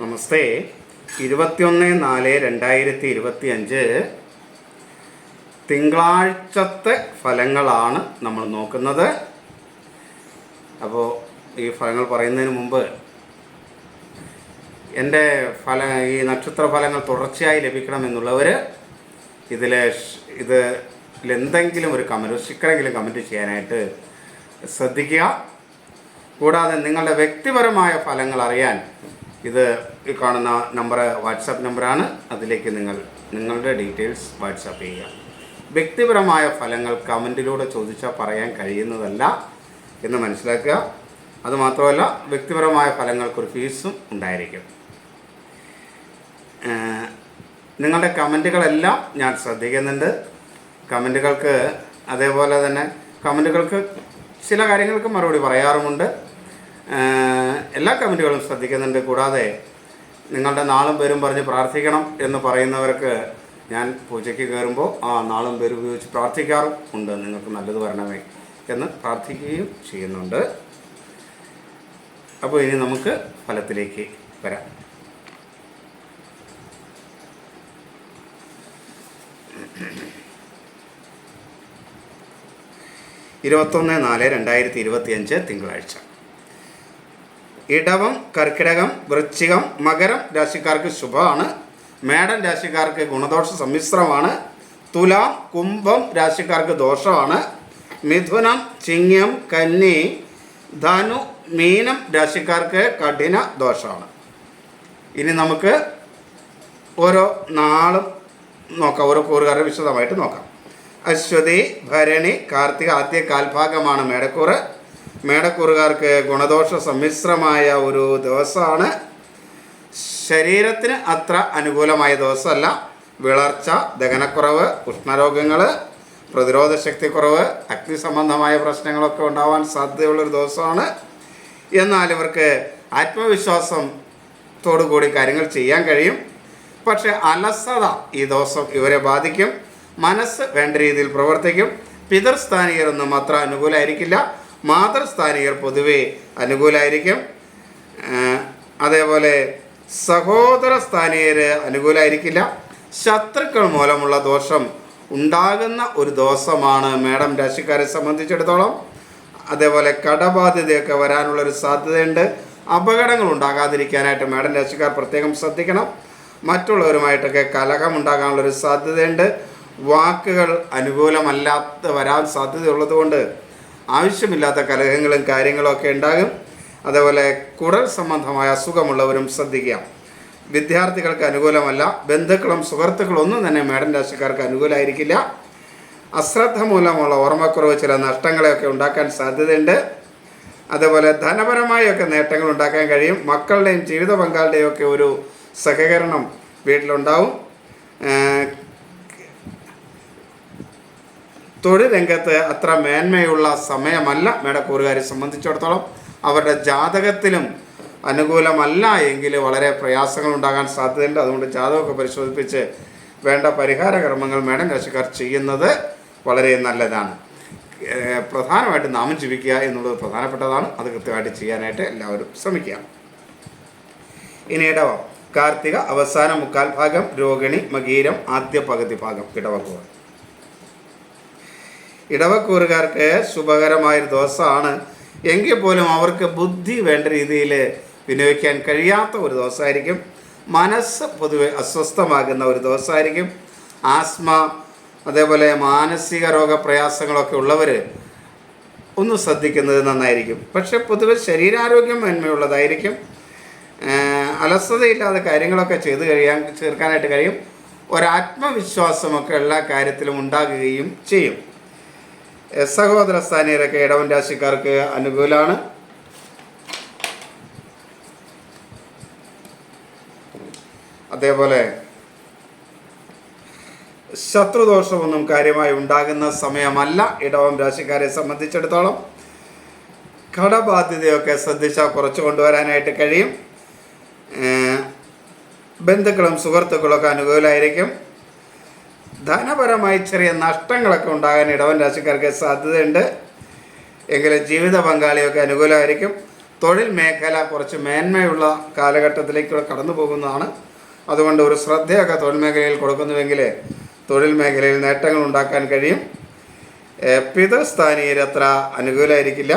നമസ്തേ. ഇരുപത്തിയൊന്ന് നാല് രണ്ടായിരത്തി ഇരുപത്തി അഞ്ച് തിങ്കളാഴ്ചത്തെ ഫലങ്ങളാണ് നമ്മൾ നോക്കുന്നത്. അപ്പോൾ ഈ ഫലങ്ങൾ പറയുന്നതിന് മുമ്പ് എന്റെ ഫല ഈ നക്ഷത്ര ഫലങ്ങൾ തുടർച്ചയായി ലഭിക്കണമെന്നുള്ളവർ ഇതിൽ ഇത് എന്തെങ്കിലും ഒരു കമന്റ് ശിക്കരെങ്കിലും കമന്റ് ചെയ്യാനായിട്ട് ശ്രദ്ധിക്കുക. കൂടാതെ നിങ്ങളുടെ വ്യക്തിപരമായ ഫലങ്ങൾ അറിയാൻ ഇത് ഈ കാണുന്ന നമ്പർ വാട്സാപ്പ് നമ്പറാണ്. അതിലേക്ക് നിങ്ങൾ നിങ്ങളുടെ ഡീറ്റെയിൽസ് വാട്സാപ്പ് ചെയ്യുക. വ്യക്തിപരമായ ഫലങ്ങൾ കമന്റിലൂടെ ചോദിച്ചാൽ പറയാൻ കഴിയുന്നതല്ല എന്ന് മനസ്സിലാക്കുക. അതുമാത്രമല്ല വ്യക്തിപരമായ ഫലങ്ങൾക്കൊരു ഫീസും ഉണ്ടായിരിക്കും. നിങ്ങളുടെ കമന്റുകളെല്ലാം ഞാൻ ശ്രദ്ധിക്കുന്നുണ്ട്. കമന്റുകൾക്ക് അതേപോലെ തന്നെ കമന്റുകൾക്ക് ചില കാര്യങ്ങൾക്ക് മറുപടി പറയാറുമുണ്ട്. എല്ലാ കമന്റുകളും ശ്രദ്ധിക്കുന്നുണ്ട്. കൂടാതെ നിങ്ങളുടെ നാളും പേരും പറഞ്ഞ് പ്രാർത്ഥിക്കണം എന്ന് പറയുന്നവർക്ക് ഞാൻ പൂജയ്ക്ക് കയറുമ്പോൾ ആ നാളും പേരും ഉപയോഗിച്ച് പ്രാർത്ഥിക്കാറും ഉണ്ട്. നിങ്ങൾക്ക് നല്ലത് വരണമേ എന്ന് പ്രാർത്ഥിക്കുകയും ചെയ്യുന്നുണ്ട്. അപ്പോൾ ഇനി നമുക്ക് ഫലത്തിലേക്ക് വരാം. ഇരുപത്തൊന്ന് നാല് രണ്ടായിരത്തി ഇരുപത്തിയഞ്ച് തിങ്കളാഴ്ച. ഇടവം കർക്കിടകം വൃശ്ചികം മകരം രാശിക്കാർക്ക് ശുഭമാണ്. മേടൻ രാശിക്കാർക്ക് ഗുണദോഷ സമ്മിശ്രമാണ്. തുലാം കുംഭം രാശിക്കാർക്ക് ദോഷമാണ്. മിഥുനം ചിങ്ങം കന്നി ധനു മീനം രാശിക്കാർക്ക് കഠിന ദോഷമാണ്. ഇനി നമുക്ക് ഓരോ നാളും നോക്കാം. ഓരോ കൂറുകാരെ വിശദമായിട്ട് നോക്കാം. അശ്വതി ഭരണി കാർത്തിക ആദ്യ കാൽഭാഗമാണ് മേടക്കൂറ്. മേടക്കൂറുകാർക്ക് ഗുണദോഷ സമ്മിശ്രമായ ഒരു ദിവസമാണ്. ശരീരത്തിന് അത്ര അനുകൂലമായ ദിവസമല്ല. വിളർച്ച ദഹനക്കുറവ് ഉഷ്ണരോഗങ്ങൾ പ്രതിരോധ ശക്തി കുറവ് അഗ്നി സംബന്ധമായ പ്രശ്നങ്ങളൊക്കെ ഉണ്ടാവാൻ സാധ്യതയുള്ളൊരു ദിവസമാണ്. എന്നാൽ ഇവർക്ക് ആത്മവിശ്വാസം കൂടി കാര്യങ്ങൾ ചെയ്യാൻ കഴിയും. പക്ഷേ അലസത ഈ ദിവസം ഇവരെ ബാധിക്കും. മനസ്സ് വേണ്ട രീതിയിൽ പ്രവർത്തിക്കും. പിതൃസ്ഥാനീയരൊന്നും അത്ര അനുകൂലമായിരിക്കില്ല. മാതൃസ്ഥാനീയർ പൊതുവെ അനുകൂലമായിരിക്കും അതേപോലെ സഹോദര സ്ഥാനീയർ അനുകൂലമായിരിക്കില്ല ശത്രുക്കൾ മൂലമുള്ള ദോഷം ഉണ്ടാകുന്ന ഒരു ദോഷമാണ് മേഡം രാശിക്കാരെ സംബന്ധിച്ചിടത്തോളം. അതേപോലെ കടബാധ്യതയൊക്കെ വരാനുള്ളൊരു സാധ്യതയുണ്ട്. അപകടങ്ങൾ ഉണ്ടാകാതിരിക്കാനായിട്ട് മേഡം രാശിക്കാർ പ്രത്യേകം ശ്രദ്ധിക്കണം. മറ്റുള്ളവരുമായിട്ടൊക്കെ കലഹം ഉണ്ടാകാനുള്ളൊരു സാധ്യതയുണ്ട്. വാക്കുകൾ അനുകൂലമല്ലാത്ത വരാൻ സാധ്യതയുള്ളത് കൊണ്ട് ആവശ്യമില്ലാത്ത കലഹങ്ങളും കാര്യങ്ങളും ഒക്കെ ഉണ്ടാകും. അതേപോലെ കുടൽ സംബന്ധമായ അസുഖമുള്ളവരും ശ്രദ്ധിക്കുക വിദ്യാർത്ഥികൾക്ക് അനുകൂലമല്ല. ബന്ധുക്കളും സുഹൃത്തുക്കളും ഒന്നും തന്നെ മേഡം രാശിക്കാർക്ക് അനുകൂലമായിരിക്കില്ല അശ്രദ്ധ മൂലമുള്ള ഓർമ്മക്കുറവ് ചില നഷ്ടങ്ങളെയൊക്കെ ഉണ്ടാക്കാൻ സാധ്യതയുണ്ട്. അതേപോലെ ധനപരമായൊക്കെ നേട്ടങ്ങൾ ഉണ്ടാക്കാൻ കഴിയും. മക്കളുടെയും ജീവിത പങ്കാളിയുടെയും ഒക്കെ ഒരു സഹകരണം വീട്ടിലുണ്ടാവും. തൊഴിൽ രംഗത്ത് അത്ര മേന്മയുള്ള സമയമല്ല. മേടക്കൂറുകാരെ സംബന്ധിച്ചിടത്തോളം അവരുടെ ജാതകത്തിലും അനുകൂലമല്ല എങ്കിൽ വളരെ പ്രയാസങ്ങൾ ഉണ്ടാകാൻ സാധ്യതയുണ്ട്. അതുകൊണ്ട് ജാതകമൊക്കെ പരിശോധിപ്പിച്ച് വേണ്ട പരിഹാര കർമ്മങ്ങൾ മേടം രാശിക്കാർ ചെയ്യുന്നത് വളരെ നല്ലതാണ്. പ്രധാനമായിട്ട് നാമം ജീവിക്കുക എന്നുള്ളത് പ്രധാനപ്പെട്ടതാണ്. അത് കൃത്യമായിട്ട് ചെയ്യാനായിട്ട് എല്ലാവരും ശ്രമിക്കുക. ഇനി ഇടവം. കാർത്തിക അവസാന മുക്കാൽ ഭാഗം രോഹിണി മകീരം ആദ്യ പകുതി ഭാഗം ഇടവക്കൂർ ഇടവക്കൂറുകാർക്ക് ശുഭകരമായൊരു ദിവസമാണ്. എങ്കിൽ പോലും അവർക്ക് ബുദ്ധി വേണ്ട രീതിയിൽ വിനിയോഗിക്കാൻ കഴിയാത്ത ഒരു ദിവസമായിരിക്കും. മനസ്സ് പൊതുവെ അസ്വസ്ഥമാകുന്ന ഒരു ദിവസമായിരിക്കും. ആസ്മ അതേപോലെ മാനസിക രോഗപ്രയാസങ്ങളൊക്കെ ഉള്ളവർ ഒന്ന് ശ്രദ്ധിക്കുന്നത് നന്നായിരിക്കും. പക്ഷെ പൊതുവെ ശരീരാരോഗ്യം മേന്മയുള്ളതായിരിക്കും. അലസതയില്ലാതെ കാര്യങ്ങളൊക്കെ ചെയ്തു കഴിയാൻ ചേർക്കാനായിട്ട് കഴിയും. ഒരാത്മവിശ്വാസമൊക്കെ എല്ലാ കാര്യത്തിലും ഉണ്ടാകുകയും ചെയ്യും. സഹോദര സ്ഥാനീയരൊക്കെ ഇടവൻ രാശിക്കാർക്ക് അനുകൂലമാണ്. അതേപോലെ ശത്രുദോഷമൊന്നും കാര്യമായി ഉണ്ടാകുന്ന സമയമല്ല ഇടവം രാശിക്കാരെ സംബന്ധിച്ചിടത്തോളം. കടബാധ്യതയൊക്കെ ശ്രദ്ധിച്ചാൽ കുറച്ച് കൊണ്ടുവരാനായിട്ട് കഴിയും. ബന്ധുക്കളും സുഹൃത്തുക്കളൊക്കെ അനുകൂലമായിരിക്കും ധനപരമായി ചെറിയ നഷ്ടങ്ങളൊക്കെ ഉണ്ടാകാൻ ഇടവൻ രാശിക്കാർക്ക് സാധ്യതയുണ്ട്. എങ്കിലും ജീവിത പങ്കാളിയൊക്കെ അനുകൂലമായിരിക്കും. തൊഴിൽ മേഖല കുറച്ച് മേന്മയുള്ള കാലഘട്ടത്തിലേക്കൂടെ കടന്നു പോകുന്നതാണ്. അതുകൊണ്ട് ഒരു ശ്രദ്ധയൊക്കെ തൊഴിൽ മേഖലയിൽ കൊടുക്കുന്നുവെങ്കിൽ തൊഴിൽ മേഖലയിൽ നേട്ടങ്ങൾ ഉണ്ടാക്കാൻ കഴിയും. പിതൃസ്ഥാനീയർ അത്ര അനുകൂലമായിരിക്കില്ല.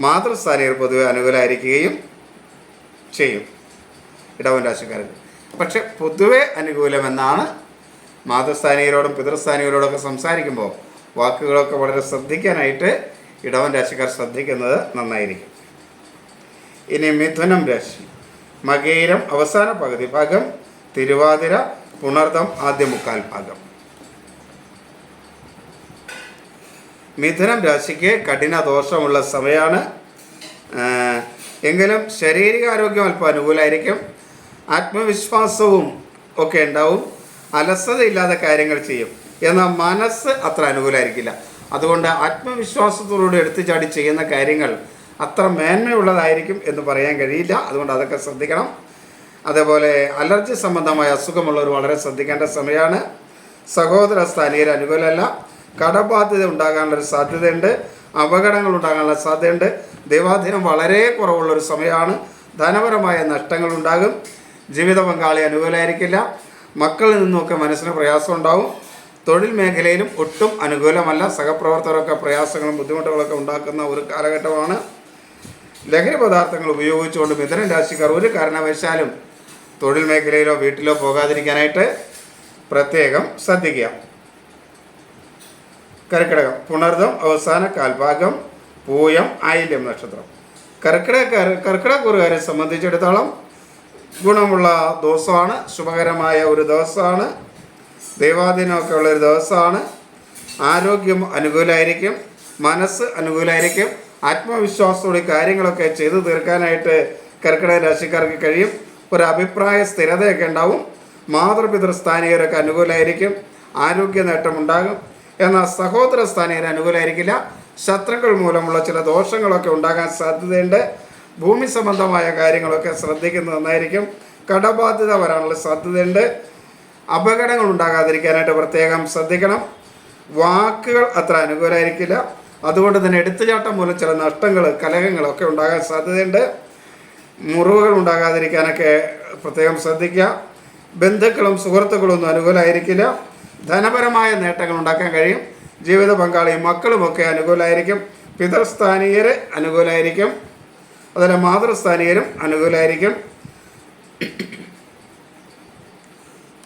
മാതൃസ്ഥാനീയർ പൊതുവെ അനുകൂലമായിരിക്കുകയും ചെയ്യും ഇടവൻ രാശിക്കാർക്ക്. പക്ഷെ പൊതുവെ അനുകൂലമെന്നാണ് മാതൃസ്ഥാനീയരോടും പിതൃസ്ഥാനികരോടൊക്കെ സംസാരിക്കുമ്പോൾ വാക്കുകളൊക്കെ വളരെ ശ്രദ്ധിക്കാനായിട്ട് ഇടവൻ രാശിക്കാർ ശ്രദ്ധിക്കുന്നത് നന്നായിരിക്കും. ഇനി മിഥുനം രാശി. മകേരം അവസാന പകുതി ഭാഗം തിരുവാതിര പുണർദം ആദ്യ മുക്കാൽ ഭാഗം. മിഥുനം രാശിക്ക് കഠിന ദോഷമുള്ള സമയമാണ് എങ്കിലും ശാരീരിക ശാരീരികാരോഗ്യം അല്പം അനുകൂലമായിരിക്കും ആത്മവിശ്വാസവും ഒക്കെ ഉണ്ടാവും. അലസതയില്ലാതെ കാര്യങ്ങൾ ചെയ്യും. എന്നാൽ മനസ്സ് അത്ര അനുകൂലമായിരിക്കില്ല അതുകൊണ്ട് ആത്മവിശ്വാസത്തോടുകൂടി എടുത്തു ചാടി ചെയ്യുന്ന കാര്യങ്ങൾ അത്ര മേന്മയുള്ളതായിരിക്കും എന്ന് പറയാൻ കഴിയില്ല. അതുകൊണ്ട് അതൊക്കെ ശ്രദ്ധിക്കണം. അതേപോലെ അലർജി സംബന്ധമായ അസുഖമുള്ളവർ വളരെ ശ്രദ്ധിക്കേണ്ട സമയമാണ്. സഹോദര സ്ഥാനീയർ അനുകൂലമല്ല. കടബാധ്യത ഉണ്ടാകാനുള്ളൊരു സാധ്യതയുണ്ട്. അപകടങ്ങൾ ഉണ്ടാകാനുള്ള സാധ്യതയുണ്ട്. ദൈവാധീനം വളരെ കുറവുള്ളൊരു സമയമാണ്. ധനപരമായ നഷ്ടങ്ങൾ ഉണ്ടാകും ജീവിത പങ്കാളി അനുകൂലമായിരിക്കില്ല. മക്കളിൽ നിന്നുമൊക്കെ മനസ്സിന് പ്രയാസം ഉണ്ടാവും തൊഴിൽ മേഖലയിലും ഒട്ടും അനുകൂലമല്ല. സഹപ്രവർത്തകരൊക്കെ പ്രയാസങ്ങളും ബുദ്ധിമുട്ടുകളൊക്കെ ഉണ്ടാക്കുന്ന ഒരു കാലഘട്ടമാണ്. ലഹരി പദാർത്ഥങ്ങൾ ഉപയോഗിച്ചുകൊണ്ട് മിഥുന രാശിക്കാർ ഒരു കാരണവശാലും തൊഴിൽ മേഖലയിലോ വീട്ടിലോ പോകാതിരിക്കാനായിട്ട് പ്രത്യേകം ശ്രദ്ധിക്കുക. കർക്കിടകം പുണർദം അവസാന കാൽഭാഗം പൂയം ആയില്യം നക്ഷത്രം. കർക്കിടക കർക്കിടക്കൂറുകാരെ സംബന്ധിച്ചിടത്തോളം ഗുണമുള്ള ദിവസമാണ് ശുഭകരമായ ഒരു ദിവസമാണ് ദൈവാധീനമൊക്കെ ഉള്ള ഒരു ദിവസമാണ്. ആരോഗ്യം അനുകൂലമായിരിക്കും മനസ്സ് അനുകൂലമായിരിക്കും ആത്മവിശ്വാസത്തോടെ കാര്യങ്ങളൊക്കെ ചെയ്തു തീർക്കാനായിട്ട് കർക്കിടക രാശിക്കാർക്ക് കഴിയും. ഒരു അഭിപ്രായ സ്ഥിരതയൊക്കെ ഉണ്ടാവും. മാതൃപിതൃ സ്ഥാനീയരൊക്കെ അനുകൂലമായിരിക്കും ആരോഗ്യ നേട്ടമുണ്ടാകും എന്നാൽ സഹോദര സ്ഥാനീയർ അനുകൂലമായിരിക്കില്ല ശത്രുക്കൾ മൂലമുള്ള ചില ദോഷങ്ങളൊക്കെ ഉണ്ടാകാൻ സാധ്യതയുണ്ട്. ഭൂമി സംബന്ധമായ കാര്യങ്ങളൊക്കെ ശ്രദ്ധിക്കുന്നത് നന്നായിരിക്കും. കടബാധ്യത വരാനുള്ള സാധ്യതയുണ്ട്. അപകടങ്ങൾ ഉണ്ടാകാതിരിക്കാനായിട്ട് പ്രത്യേകം ശ്രദ്ധിക്കണം. വാക്കുകൾ അത്ര അനുകൂലമായിരിക്കില്ല അതുകൊണ്ട് തന്നെ എടുത്തുചാട്ടം മൂലം ചില നഷ്ടങ്ങൾ കലഹങ്ങളൊക്കെ ഉണ്ടാകാൻ സാധ്യതയുണ്ട്. മുറിവുകൾ ഉണ്ടാകാതിരിക്കാനൊക്കെ പ്രത്യേകം ശ്രദ്ധിക്കുക. ബന്ധുക്കളും സുഹൃത്തുക്കളും ഒന്നും അനുകൂലമായിരിക്കില്ല ധനപരമായ നേട്ടങ്ങൾ ഉണ്ടാക്കാൻ കഴിയും. ജീവിത പങ്കാളിയും മക്കളുമൊക്കെ അനുകൂലമായിരിക്കും പിതൃസ്ഥാനീയർ അനുകൂലമായിരിക്കും അതുപോലെ മാതൃസ്ഥാനീയരും അനുകൂലമായിരിക്കും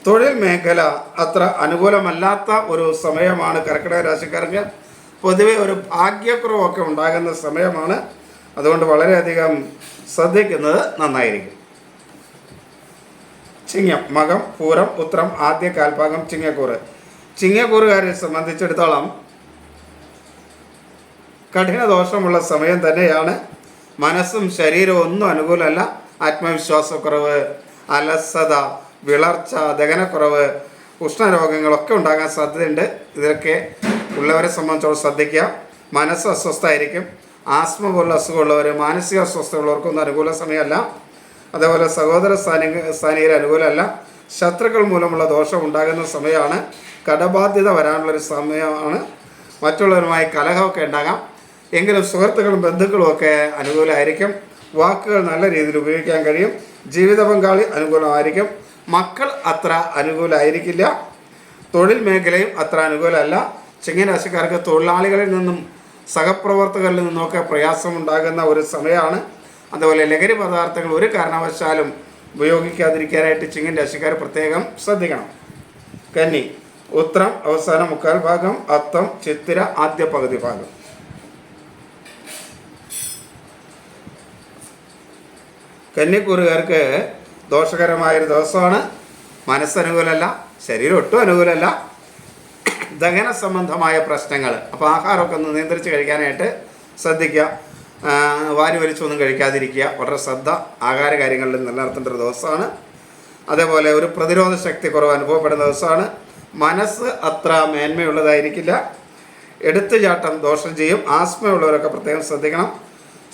തൊഴിൽ മേഖല അത്ര അനുകൂലമല്ലാത്ത ഒരു സമയമാണ് കർക്കിടക രാശിക്കാർക്ക്. പൊതുവെ ഒരു ഭാഗ്യക്കുറവൊക്കെ ഉണ്ടാകുന്ന സമയമാണ്. അതുകൊണ്ട് വളരെയധികം ശ്രദ്ധിക്കുന്നത് നന്നായിരിക്കും. ചിങ്ങം മകം പൂരം ഉത്രം ആദ്യ കാൽഭാഗം ചിങ്ങക്കൂറ്. ചിങ്ങക്കൂറുകാരെ സംബന്ധിച്ചിടത്തോളം കഠിന ദോഷമുള്ള സമയം തന്നെയാണ്. മനസ്സും ശരീരവും ഒന്നും അനുകൂലമല്ല. ആത്മവിശ്വാസക്കുറവ് അലസത വിളർച്ച ദഹനക്കുറവ് ഉഷ്ണരോഗങ്ങളൊക്കെ ഉണ്ടാകാൻ സാധ്യതയുണ്ട്. ഇതൊക്കെ ഉള്ളവരെ സംബന്ധിച്ചോളം ശ്രദ്ധിക്കുക. മനസ്സ് അസ്വസ്ഥമായിരിക്കും. ആസ്മ പോലുള്ള അസുഖമുള്ളവർ മാനസിക അസ്വസ്ഥതയുള്ളവർക്കൊന്നും അനുകൂല സമയമല്ല. അതേപോലെ സഹോദര സ്ഥാനി സ്ഥാനീയർ അനുകൂലമല്ല. ശത്രുക്കൾ മൂലമുള്ള ദോഷം ഉണ്ടാകുന്ന സമയമാണ്. കടബാധ്യത വരാനുള്ളൊരു സമയമാണ്. മറ്റുള്ളവരുമായി കലഹമൊക്കെ ഉണ്ടാകാം. എങ്കിലും സുഹൃത്തുക്കളും ബന്ധുക്കളും ഒക്കെ അനുകൂലമായിരിക്കും? വാക്കുകൾ നല്ല രീതിയിൽ ഉപയോഗിക്കാൻ കഴിയും. ജീവിത പങ്കാളി അനുകൂലമായിരിക്കും. മക്കൾ അത്ര അനുകൂലമായിരിക്കില്ല. തൊഴിൽ മേഖലയും അത്ര അനുകൂലമല്ല. ചിങ്ങരാശിക്കാർക്ക് തൊഴിലാളികളിൽ നിന്നും സഹപ്രവർത്തകരിൽ നിന്നൊക്കെ പ്രയാസമുണ്ടാകുന്ന ഒരു സമയമാണ്. അതുപോലെ ലഹരി പദാർത്ഥങ്ങൾ ഒരു കാരണവശാലും ഉപയോഗിക്കാതിരിക്കാനായിട്ട് ചിങ്ങൻ രാശിക്കാർ പ്രത്യേകം ശ്രദ്ധിക്കണം. കന്നി ഉത്രം അവസാന മുക്കാൽ ഭാഗം അത്തം ചിത്തിര ആദ്യ പകുതി ഭാഗം. കന്നിക്കൂറുകാർക്ക് ദോഷകരമായൊരു ദിവസമാണ്. മനസ്സനുകൂലമല്ല ശരീരം ഒട്ടും അനുകൂലമല്ല. ദഹന സംബന്ധമായ പ്രശ്നങ്ങൾ അപ്പോൾ ആഹാരമൊക്കെ ഒന്ന് നിയന്ത്രിച്ച് കഴിക്കാനായിട്ട് ശ്രദ്ധിക്കുക. വാരി വലിച്ചൊന്നും കഴിക്കാതിരിക്കുക. വളരെ ശ്രദ്ധ ആഹാര കാര്യങ്ങളിൽ നിലനിർത്തേണ്ട ഒരു ദിവസമാണ്. അതേപോലെ ഒരു പ്രതിരോധ ശക്തി കുറവ് അനുഭവപ്പെടുന്ന ദിവസമാണ്. മനസ്സ് അത്ര മേന്മയുള്ളതായിരിക്കില്ല. എടുത്തുചാട്ടം ദോഷം ചെയ്യും. ആസ്മയുള്ളവരൊക്കെ പ്രത്യേകം ശ്രദ്ധിക്കണം.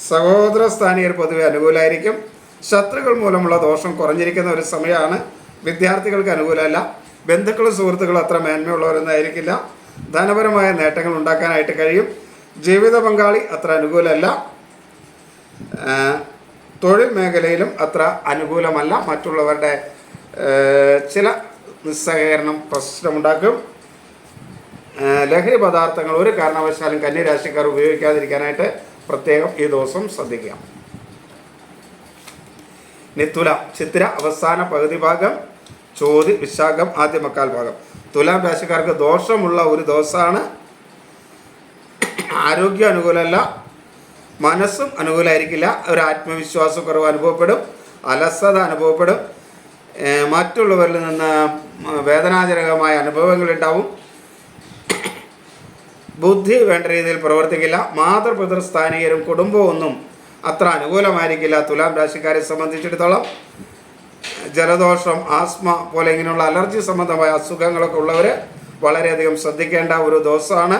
സഹോദര സ്ഥാനീയർ പൊതുവെ അനുകൂലമായിരിക്കും. ശത്രുക്കൾ മൂലമുള്ള ദോഷം കുറഞ്ഞിരിക്കുന്ന ഒരു സമയമാണ് വിദ്യാർത്ഥികൾക്ക് അനുകൂലമല്ല. ബന്ധുക്കളും സുഹൃത്തുക്കളും അത്ര മേന്മയുള്ളവരൊന്നും ആയിരിക്കില്ല ധനപരമായ നേട്ടങ്ങൾ ഉണ്ടാക്കാനായിട്ട് കഴിയും. ജീവിത പങ്കാളി അത്ര അനുകൂലമല്ല. തൊഴിൽ മേഖലയിലും അത്ര അനുകൂലമല്ല. മറ്റുള്ളവരുടെ ചില നിസ്സഹകരണം പ്രശ്നമുണ്ടാക്കും. ലഹരി പദാർത്ഥങ്ങൾ ഒരു കാരണവശാലും കന്യരാശിക്കാർ ഉപയോഗിക്കാതിരിക്കാനായിട്ട് പ്രത്യേകം ഈ ദിവസം ശ്രദ്ധിക്കുക. നിത്തുല ചിത്ര അവസാന പകുതി ഭാഗം ചോതി വിശാഖം ആദ്യ മക്കാൽ ഭാഗം. തുലാം രാശിക്കാർക്ക് ദോഷമുള്ള ഒരു ദിവസമാണ്. ആരോഗ്യം അനുകൂലമല്ല. മനസ്സും അനുകൂലമായിരിക്കില്ല. ഒരു ആത്മവിശ്വാസക്കുറവ് അനുഭവപ്പെടും. അലസത അനുഭവപ്പെടും. മറ്റുള്ളവരിൽ നിന്ന് വേദനാജനകമായ അനുഭവങ്ങൾ ഉണ്ടാവും. ബുദ്ധി വേണ്ട രീതിയിൽ പ്രവർത്തിക്കില്ല. മാതൃപിതൃ സ്ഥാനീയരും കുടുംബവും ഒന്നും അത്ര അനുകൂലമായിരിക്കില്ല. തുലാം രാശിക്കാരെ സംബന്ധിച്ചിടത്തോളം ജലദോഷം ആസ്മ പോലെ ഇങ്ങനെയുള്ള അലർജി സംബന്ധമായ അസുഖങ്ങളൊക്കെ ഉള്ളവർ വളരെയധികം ശ്രദ്ധിക്കേണ്ട ഒരു ദിവസമാണ്.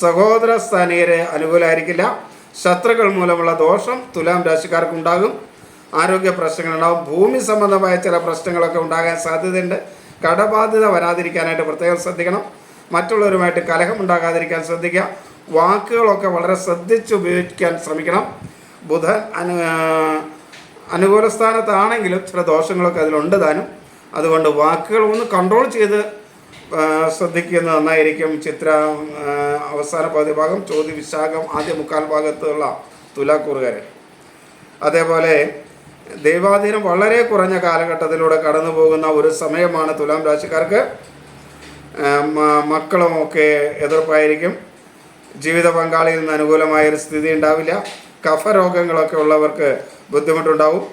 സഹോദര സ്ഥാനീയരെ അനുകൂലമായിരിക്കില്ല ശത്രുക്കൾ മൂലമുള്ള ദോഷം തുലാം രാശിക്കാർക്ക് ഉണ്ടാകും ആരോഗ്യ പ്രശ്നങ്ങളുണ്ടാകും ഭൂമി സംബന്ധമായ ചില പ്രശ്നങ്ങളൊക്കെ ഉണ്ടാകാൻ സാധ്യതയുണ്ട്. കടബാധ്യത വരാതിരിക്കാനായിട്ട് പ്രത്യേകം ശ്രദ്ധിക്കണം. മറ്റുള്ളവരുമായിട്ട് കലഹം ഉണ്ടാകാതിരിക്കാൻ ശ്രദ്ധിക്കുക. വാക്കുകളൊക്കെ വളരെ ശ്രദ്ധിച്ച് ഉപയോഗിക്കാൻ ശ്രമിക്കണം. ബുധൻ അനു അനുകൂല സ്ഥാനത്താണെങ്കിലും ചില ദോഷങ്ങളൊക്കെ അതിലുണ്ട് താനും. അതുകൊണ്ട് വാക്കുകൾ ഒന്ന് കൺട്രോൾ ചെയ്ത് ശ്രദ്ധിക്കുന്നത് നന്നായിരിക്കും. ചിത്ര അവസാന പകുതി ഭാഗം ചോദ്യ വിശാഖം ആദ്യ മുക്കാൽ ഭാഗത്തുള്ള തുലാക്കൂറുകാരൻ അതേപോലെ ദൈവാധീനം വളരെ കുറഞ്ഞ കാലഘട്ടത്തിലൂടെ കടന്നു പോകുന്ന ഒരു സമയമാണ് തുലാം രാശിക്കാർക്ക് മക്കളുമൊക്കെ എതിർപ്പായിരിക്കും. ജീവിത പങ്കാളിയിൽ നിന്ന് അനുകൂലമായൊരു സ്ഥിതി ഉണ്ടാവില്ല. കഫ രോഗങ്ങളൊക്കെ ഉള്ളവർക്ക് ബുദ്ധിമുട്ടുണ്ടാവും.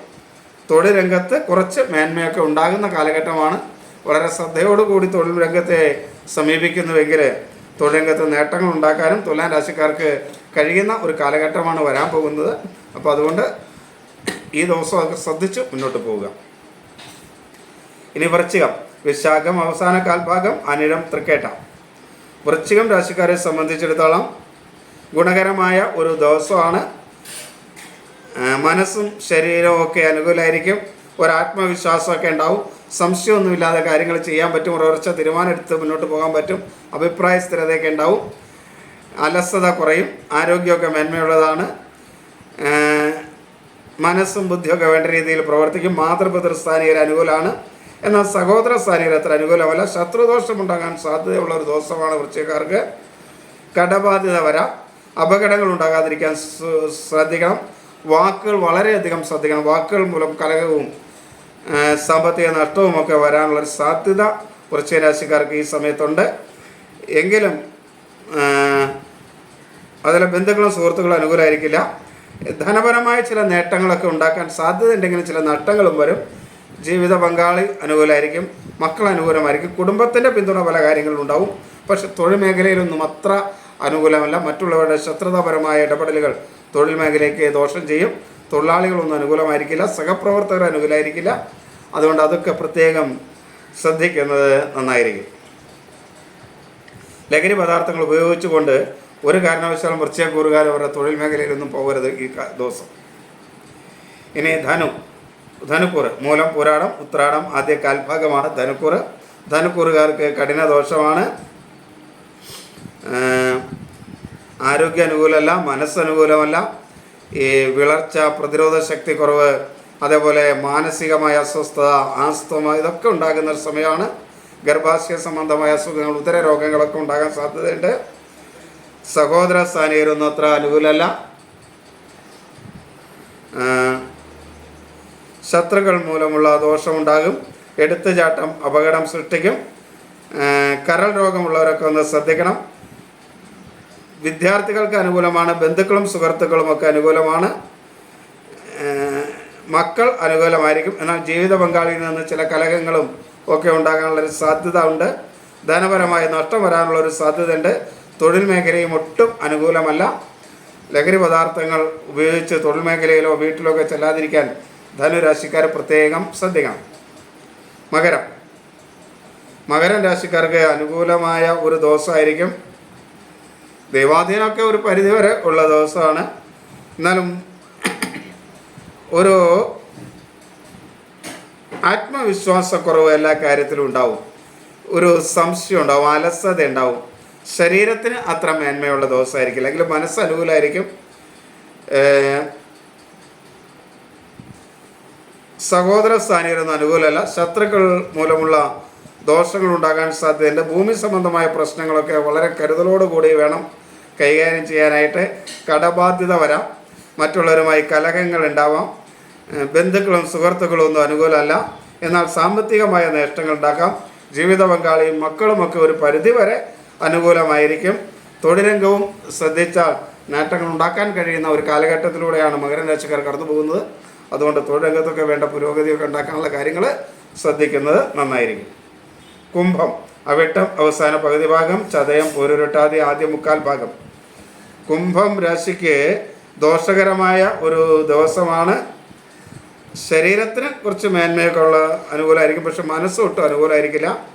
തൊഴിൽ രംഗത്ത് കുറച്ച് മേന്മയൊക്കെ ഉണ്ടാകുന്ന കാലഘട്ടമാണ്. വളരെ ശ്രദ്ധയോടുകൂടി തൊഴിൽ രംഗത്തെ സമീപിക്കുന്നുവെങ്കിൽ തൊഴിൽ രംഗത്ത് നേട്ടങ്ങൾ ഉണ്ടാക്കാനും തുലാൻ രാശിക്കാർക്ക് കഴിയുന്ന ഒരു കാലഘട്ടമാണ് വരാൻ പോകുന്നത്. അപ്പോൾ അതുകൊണ്ട് ഈ ദിവസം അതൊക്കെ ശ്രദ്ധിച്ച് മുന്നോട്ട് പോവുക. ഇനി വൃശ്ചികം വിശാഖം അവസാന കാൽഭാഗം അനിഴം തൃക്കേട്ട. വൃശ്ചികം രാശിക്കാരെ സംബന്ധിച്ചിടത്തോളം ഗുണകരമായ ഒരു ദിവസമാണ്. മനസ്സും ശരീരവും ഒക്കെ അനുകൂലമായിരിക്കും ഒരാത്മവിശ്വാസമൊക്കെ ഉണ്ടാവും. സംശയമൊന്നുമില്ലാതെ കാര്യങ്ങൾ ചെയ്യാൻ പറ്റും. ഉറച്ച തീരുമാനം എടുത്ത് മുന്നോട്ട് പോകാൻ പറ്റും. അഭിപ്രായ സ്ഥിരതയൊക്കെ ഉണ്ടാവും. അലസത കുറയും. ആരോഗ്യമൊക്കെ മേന്മയുള്ളതാണ്. മനസ്സും ബുദ്ധിയൊക്കെ വേണ്ട രീതിയിൽ പ്രവർത്തിക്കും. മാതൃപിതൃസ്ഥാനികർ അനുകൂലമാണ്. എന്നാൽ സഹോദര സ്ഥാനീയർ അത്ര അനുകൂലമല്ല. ശത്രുദോഷം ഉണ്ടാകാൻ സാധ്യതയുള്ള ഒരു ദോഷമാണ് വൃശ്ചികക്കാർക്ക് കടബാധ്യത വരാം. അപകടങ്ങൾ ഉണ്ടാകാതിരിക്കാൻ ശ്ര- ശ്രദ്ധിക്കണം. വാക്കുകൾ വളരെയധികം ശ്രദ്ധിക്കണം. വാക്കുകൾ മൂലം കലഹവും ആ, സാമ്പത്തിക നഷ്ടവും ഒക്കെ വരാനുള്ളൊരു സാധ്യത വൃശ്ചിക രാശിക്കാർക്ക് ഈ സമയത്തുണ്ട്. എങ്കിലും അതിലെ ബന്ധുക്കളും സുഹൃത്തുക്കളും അനുകൂലമായിരിക്കില്ല. ധനപരമായ ചില നേട്ടങ്ങളൊക്കെ ഉണ്ടാക്കാൻ സാധ്യത ഉണ്ടെങ്കിലും ചില നഷ്ടങ്ങളും വരും. ജീവിത പങ്കാളി അനുകൂലമായിരിക്കും മക്കൾ അനുകൂലമായിരിക്കും കുടുംബത്തിന്റെ പിന്തുണ പല കാര്യങ്ങളും ഉണ്ടാവും. പക്ഷെ തൊഴിൽ മേഖലയിലൊന്നും അത്ര അനുകൂലമല്ല. മറ്റുള്ളവരുടെ ശത്രുതാപരമായ ഇടപെടലുകൾ തൊഴിൽ മേഖലയ്ക്ക് ദോഷം ചെയ്യും. തൊഴിലാളികളൊന്നും അനുകൂലമായിരിക്കില്ല സഹപ്രവർത്തകർ അനുകൂലമായിരിക്കില്ല അതുകൊണ്ട് അതൊക്കെ പ്രത്യേകം ശ്രദ്ധിക്കുന്നത് നന്നായിരിക്കും. ലഹരി പദാർത്ഥങ്ങൾ ഉപയോഗിച്ചുകൊണ്ട് ഒരു കാരണവശാലും വൃത്തിയാക്കൂറുകാരും അവരുടെ തൊഴിൽ മേഖലയിലൊന്നും പോകരുത് ഈ ദിവസം. ഇനി ധനു. ധനുക്കൂറ്. മൂലം പുരാണം ഉത്രാടം ആദ്യ കാൽഭാഗമാണ് ധനുക്കൂറ്. ധനുക്കൂറുകാർക്ക് കഠിന ദോഷമാണ്. ആരോഗ്യ അനുകൂലമല്ല മനസ്സനുകൂലമല്ല. ഈ വിളർച്ച പ്രതിരോധ ശക്തി കുറവ് അതേപോലെ മാനസികമായ അസ്വസ്ഥത ആസ്തമ ഇതൊക്കെ ഉണ്ടാകുന്ന ഒരു സമയമാണ്. ഗർഭാശയ സംബന്ധമായ അസുഖങ്ങൾ ഉത്തര രോഗങ്ങളൊക്കെ ഉണ്ടാകാൻ സാധ്യതയുണ്ട്. സഹോദര സ്ഥാനീയരൊന്നും അത്ര അനുകൂലമല്ല. ശത്രുക്കൾ മൂലമുള്ള ദോഷമുണ്ടാകും. എടുത്തുചാട്ടം അപകടം സൃഷ്ടിക്കും. കരൾ രോഗമുള്ളവരൊക്കെ ഒന്ന് ശ്രദ്ധിക്കണം. വിദ്യാർത്ഥികൾക്ക് അനുകൂലമാണ് ബന്ധുക്കളും സുഹൃത്തുക്കളും ഒക്കെ അനുകൂലമാണ്. മക്കൾ അനുകൂലമായിരിക്കും. എന്നാൽ ജീവിത പങ്കാളിയിൽ നിന്ന് ചില കലഹങ്ങളും ഒക്കെ ഉണ്ടാകാനുള്ളൊരു സാധ്യത ഉണ്ട്. ധനപരമായി നഷ്ടം വരാനുള്ള വരാനുള്ളൊരു സാധ്യതയുണ്ട്. തൊഴിൽ മേഖലയും ഒട്ടും അനുകൂലമല്ല. ലഹരി പദാർത്ഥങ്ങൾ ഉപയോഗിച്ച് തൊഴിൽ മേഖലയിലോ വീട്ടിലോ ഒക്കെ ചെല്ലാതിരിക്കാൻ ധനുരാശിക്കാർ പ്രത്യേകം ശ്രദ്ധിക്കണം. മകരം. മകരം രാശിക്കാർക്ക് അനുകൂലമായ ഒരു ദിവസമായിരിക്കും ദൈവാധീനമൊക്കെ ഒരു പരിധിവരെ ഉള്ള ദിവസമാണ് എന്നാലും ഒരു ആത്മവിശ്വാസക്കുറവ് എല്ലാ കാര്യത്തിലും ഉണ്ടാവും. ഒരു സംശയം ഉണ്ടാവും അലസത ഉണ്ടാവും. ശരീരത്തിന് അത്ര മേന്മയുള്ള ദിവസമായിരിക്കില്ല എങ്കിലും മനസ്സ് അനുകൂലമായിരിക്കും. സഹോദര സ്ഥാനീയരൊന്നും അനുകൂലമല്ല. ശത്രുക്കൾ മൂലമുള്ള ദോഷങ്ങൾ ഉണ്ടാകാൻ സാധ്യതയുണ്ട്. ഭൂമി സംബന്ധമായ പ്രശ്നങ്ങളൊക്കെ വളരെ കരുതലോടുകൂടി വേണം കൈകാര്യം ചെയ്യാനായിട്ട് കടബാധ്യത വരാം. മറ്റുള്ളവരുമായി കലഹങ്ങൾ ഉണ്ടാവാം. ബന്ധുക്കളും സുഹൃത്തുക്കളും ഒന്നും അനുകൂലമല്ല. എന്നാൽ സാമ്പത്തികമായ നേട്ടങ്ങൾ ഉണ്ടാക്കാം. ജീവിത പങ്കാളിയും മക്കളുമൊക്കെ ഒരു പരിധിവരെ അനുകൂലമായിരിക്കും. തൊഴിലംഗവും ശ്രദ്ധിച്ചാൽ നേട്ടങ്ങൾ ഉണ്ടാക്കാൻ കഴിയുന്ന ഒരു കാലഘട്ടത്തിലൂടെയാണ് മകരരാശിക്കാർ കടന്നു പോകുന്നത് അതുകൊണ്ട് തൊഴിലംഗത്തൊക്കെ വേണ്ട പുരോഗതിയൊക്കെ ഉണ്ടാക്കാനുള്ള കാര്യങ്ങൾ ശ്രദ്ധിക്കുന്നത് നന്നായിരിക്കും. കുംഭം അവിട്ടം അവസാന പകുതി ഭാഗം ചതയം പൊരുരുട്ടാതി ആദ്യ മുക്കാൽ ഭാഗം. കുംഭം രാശിക്ക് ദോഷകരമായ ഒരു ദിവസമാണ്. ശരീരത്തിന് കുറച്ച് മേന്മയൊക്കെ ഉള്ള അനുകൂലമായിരിക്കും. പക്ഷെ മനസ്സ് ഒട്ടും അനുകൂലമായിരിക്കില്ല.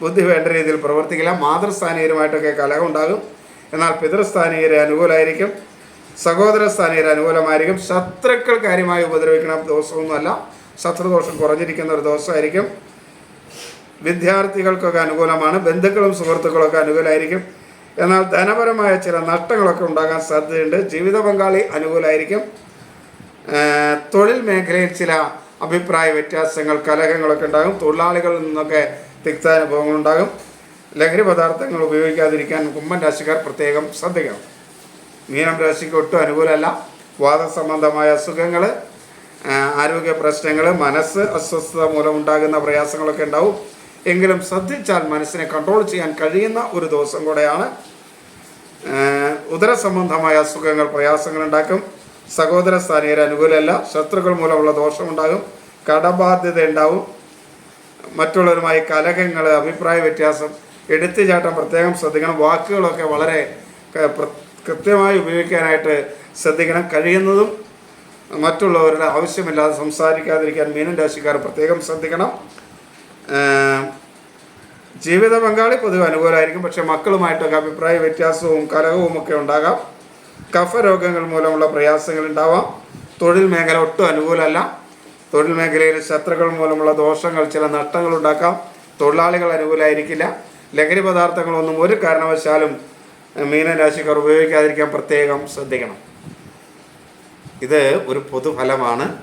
ബുദ്ധി വേണ്ട രീതിയിൽ പ്രവർത്തിക്കില്ല. മാതൃസ്ഥാനീയരുമായിട്ടൊക്കെ കലഹം ഉണ്ടാകും. എന്നാൽ പിതൃസ്ഥാനീയരെ അനുകൂലമായിരിക്കും. സഹോദര സ്ഥാനീയർ അനുകൂലമായിരിക്കും. ശത്രുക്കൾ കാര്യമായി ഉപദ്രവിക്കുന്ന ദിവസമൊന്നുമല്ല. ശത്രുദോഷം കുറഞ്ഞിരിക്കുന്ന ഒരു ദിവസമായിരിക്കും. വിദ്യാർത്ഥികൾക്കൊക്കെ അനുകൂലമാണ്. ബന്ധുക്കളും സുഹൃത്തുക്കളൊക്കെ അനുകൂലമായിരിക്കും. എന്നാൽ ധനപരമായ ചില നഷ്ടങ്ങളൊക്കെ ഉണ്ടാകാൻ സാധ്യതയുണ്ട്. ജീവിത പങ്കാളി അനുകൂലമായിരിക്കും. തൊഴിൽ മേഖലയിൽ ചില അഭിപ്രായ വ്യത്യാസങ്ങൾ കലഹങ്ങളൊക്കെ ഉണ്ടാകും. തൊഴിലാളികളിൽ നിന്നൊക്കെ തിക്താനുഭവങ്ങളുണ്ടാകും ലഹരി പദാർത്ഥങ്ങൾ ഉപയോഗിക്കാതിരിക്കാൻ കുമ്മൻ രാശിക്കാർ പ്രത്യേകം ശ്രദ്ധിക്കണം. മീനം രാശിക്ക് ഒട്ടും അനുകൂലമല്ല. വാദസംബന്ധമായ അസുഖങ്ങൾ ആരോഗ്യ പ്രശ്നങ്ങൾ മനസ്സ് അസ്വസ്ഥത മൂലമുണ്ടാകുന്ന പ്രയാസങ്ങളൊക്കെ ഉണ്ടാവും. എങ്കിലും ശ്രദ്ധിച്ചാൽ മനസ്സിനെ കൺട്രോൾ ചെയ്യാൻ കഴിയുന്ന ഒരു ദിവസം കൂടെയാണ് ഉദര സംബന്ധമായ അസുഖങ്ങൾ പ്രയാസങ്ങൾ ഉണ്ടാക്കും സഹോദര സ്ഥാനീയർ അനുകൂലമല്ല. ശത്രുക്കൾ മൂലമുള്ള ദോഷമുണ്ടാകും. കടബാധ്യത ഉണ്ടാവും. മറ്റുള്ളവരുമായി കലഹങ്ങൾ അഭിപ്രായ വ്യത്യാസം എടുത്തു എടുത്തുചാട്ടം പ്രത്യേകം ശ്രദ്ധിക്കണം. വാക്കുകളൊക്കെ വളരെ കൃത്യമായി ഉപയോഗിക്കാനായിട്ട് ശ്രദ്ധിക്കണം. കഴിയുന്നതും മറ്റുള്ളവരുടെ ആവശ്യമില്ലാതെ സംസാരിക്കാതിരിക്കാൻ മീനൻ രാശിക്കാർ പ്രത്യേകം ശ്രദ്ധിക്കണം. ജീവിത പങ്കാളി പൊതുവെ അനുകൂലമായിരിക്കും. പക്ഷേ മക്കളുമായിട്ടൊക്കെ അഭിപ്രായ വ്യത്യാസവും കലഹവും ഒക്കെ ഉണ്ടാകാം. കഫ രോഗങ്ങൾ മൂലമുള്ള പ്രയാസങ്ങൾ ഉണ്ടാവാം. തൊഴിൽ മേഖല ഒട്ടും അനുകൂലമല്ല. തൊഴിൽ മേഖലയിൽ ശത്രുക്കൾ മൂലമുള്ള ദോഷങ്ങൾ ചില നഷ്ടങ്ങൾ ഉണ്ടാക്കാം. തൊഴിലാളികൾ അനുകൂലമായിരിക്കില്ല. ലഹരി പദാർത്ഥങ്ങളൊന്നും ഒരു കാരണവശാലും മീനൻ ഉപയോഗിക്കാതിരിക്കാൻ പ്രത്യേകം ശ്രദ്ധിക്കണം. ഇത് ഒരു പൊതുഫലമാണ്.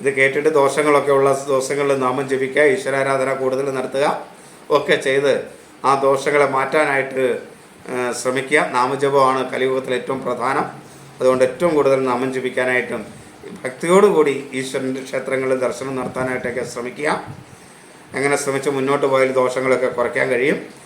ഇത് കേട്ടിട്ട് ദോഷങ്ങളൊക്കെ ഉള്ള ദിവസങ്ങളിൽ നാമം ജപിക്കുക ഈശ്വരാരാധന കൂടുതൽ നടത്തുക ഒക്കെ ചെയ്ത് ആ ദോഷങ്ങളെ മാറ്റാനായിട്ട് ശ്രമിക്കുക. നാമജപമാണ് കലിയുഗത്തിൽ ഏറ്റവും പ്രധാനം. അതുകൊണ്ട് ഏറ്റവും കൂടുതൽ നാമം ജപിക്കാനായിട്ടും ഭക്തിയോടുകൂടി ഈശ്വരന്റെ ക്ഷേത്രങ്ങളിൽ ദർശനം നടത്താനായിട്ടൊക്കെ ശ്രമിക്കുക. അങ്ങനെ ശ്രമിച്ച് മുന്നോട്ട് പോയാൽ ദോഷങ്ങളൊക്കെ കുറയ്ക്കാൻ കഴിയും.